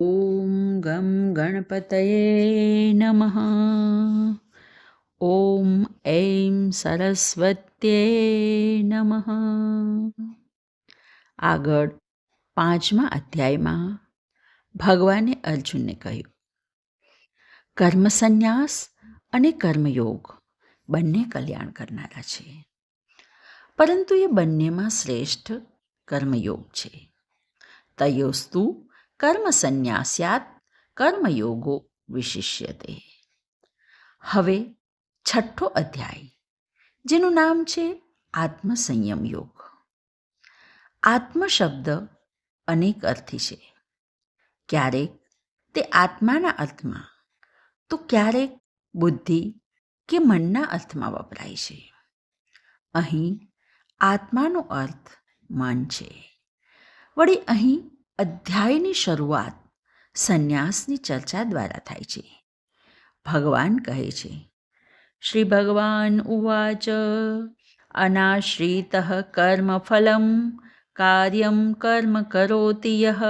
ॐ गं गणपतये नमः ॐ ऐं સરસ્વત્યે નમઃ આગળ પાંચમા અધ્યાયમાં ભગવાને અર્જુનને કહ્યું કર્મ સંન્યાસ અને કર્મયોગ બંને કલ્યાણ કરનારા છે પરંતુ એ બંનેમાં શ્રેષ્ઠ કર્મયોગ છે તયોસ્તુ કર્મ સંન્યાસ્યાત કર્મયોગો વિશિષ્યતે. હવે છઠ્ઠો અધ્યાય, જેનું નામ છે આત્મસંયમ યોગ. આત્મ શબ્દ અનેક અર્થી છે. ક્યારેક તે આત્માના અર્થમાં, તો ક્યારેક બુદ્ધિ કે મનના અર્થમાં વપરાય છે. અહીં આત્માનો અર્થ મન છે. વળી અહીં અધ્યાયની શરૂઆત સંન્યાસની ચર્ચા દ્વારા થાય છે. ભગવાન કહે છે, શ્રી ભગવાન ઉવાચ, અનાશ્રિત કર્મફલમ કાર્યમ કર્મ કરોતિ યહ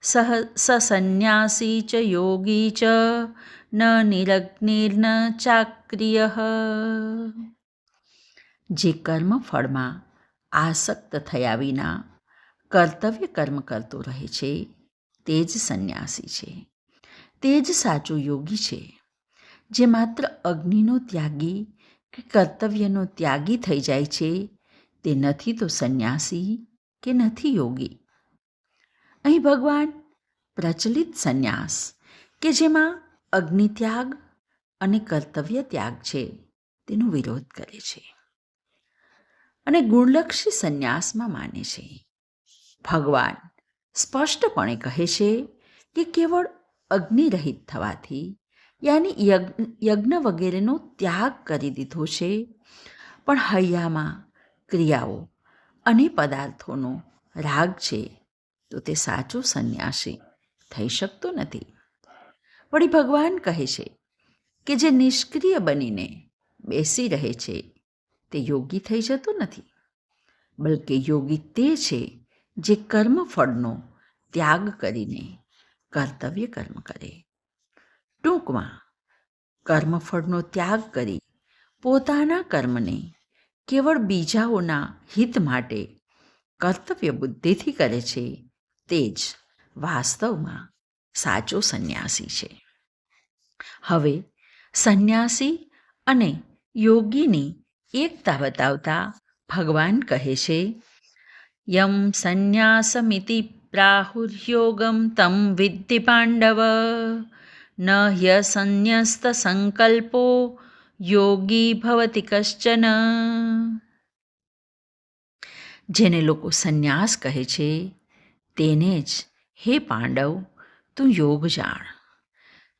સહ, સસન્યાસી ચ યોગી ચ, ન નિરગ્નિર્ન ચાક્રિય. જે કર્મ ફળમાં આસક્ત થયા વિના કર્તવ્ય કર્મ કરતો રહે છે, તે જ સંન્યાસી છે. તે જ સાચો યોગી છે, જે માત્ર અગ્નિનો ત્યાગી કે કર્તવ્યનો ત્યાગી થઈ જાય છે, તે નથી તો સંન્યાસી કે નથી યોગી. અહીં ભગવાન પ્રચલિત સંન્યાસ કે જેમાં અગ્નિત્યાગ અને કર્તવ્ય ત્યાગ છે, તેનો વિરોધ કરે છે અને ગુણલક્ષી સંન્યાસમાં માને છે. ભગવાન સ્પષ્ટપણે કહે છે કે કેવળ અગ્નિરહિત થવાથી યાની યજ્ઞ વગેરેનો ત્યાગ કરી દીધો છે. પણ હૈયામાં ક્રિયાઓ અને પદાર્થોનો રાગ છે તો તે સાચો સંન્યાસી થઈ શકતો નથી. વળી ભગવાન કહે છે કે જે નિષ્ક્રિય બનીને બેસી રહે છે તે યોગી થઈ જતો નથી, બલકે યોગી તે છે જે કર્મફળનો ત્યાગ કરીને કર્તવ્ય કર્મ કરે. ટૂંકમાં, કર્મફળનો ત્યાગ કરી પોતાના કર્મને કેવળ બીજાઓના હિત માટે કર્તવ્ય બુદ્ધિથી કરે છે, તે જ વાસ્તવમાં સાચો સંન્યાસી છે. હવે, સંન્યાસી અને યોગીની એકતા બતાવતા ભગવાન કહે છે યમ સંન્યાસમિતિ પ્રાહુર્યોગમ તમ વિદ્ધિ પાંડવ ન હ્યસન્યસ્ત સંકલ્પો યોગી ભવતી કશ્ચન જેને લોકો સંન્યાસ કહે છે, તેને જ, હે પાંડવ, તું યોગ જાણ.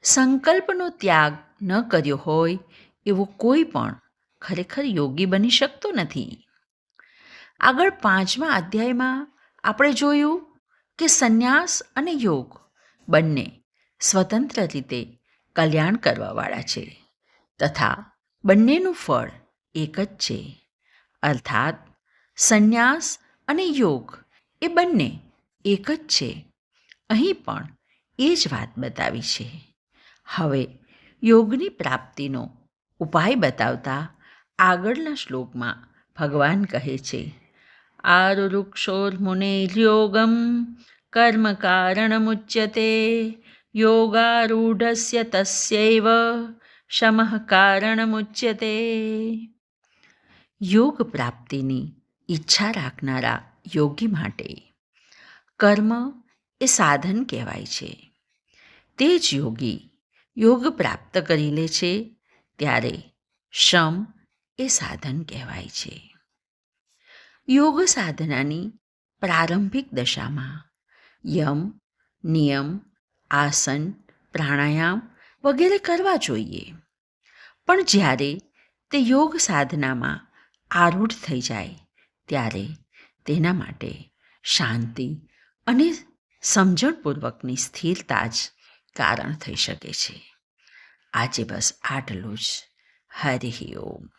સંકલ્પનો ત્યાગ ન કર્યો હોય, એવો કોઈ પણ ખરેખર યોગી બની શકતો નથી. આગળ પાંચમા અધ્યાયમાં આપણે જોયું કે સંન્યાસ અને યોગ બંને સ્વતંત્ર રીતે કલ્યાણ કરવાવાળા છે તથા બંનેનું ફળ એક જ છે. અર્થાત સંન્યાસ અને યોગ એ બંને એક જ છે. અહીં પણ એ જ વાત બતાવી છે. હવે યોગની પ્રાપ્તિનો ઉપાય બતાવતા આગળના શ્લોકમાં ભગવાન કહે છે કર્મ કારણમુચ્યતે યોગારૂઢસ્ય તસ્યૈવ શમઃ કારણમુચ્યતે યોગ પ્રાપ્તિની ઈચ્છા રાખનારા યોગી માટે કર્મ એ સાધન કહેવાય છે તે જ યોગી યોગ પ્રાપ્ત કરી લે છે ત્યારે શમ એ સાધન કહેવાય છે યોગ સાધનાની પ્રારંભિક દશામાં યમ, નિયમ, આસન, પ્રાણાયામ વગેરે કરવા જોઈએ. પણ જ્યારે તે યોગ સાધનામાં આરૂઢ થઈ જાય, ત્યારે તેના માટે શાંતિ અને સમજણપૂર્વકની સ્થિરતા જ કારણ થઈ શકે છે. આજે બસ આટલું જ. હરિ ઓમ.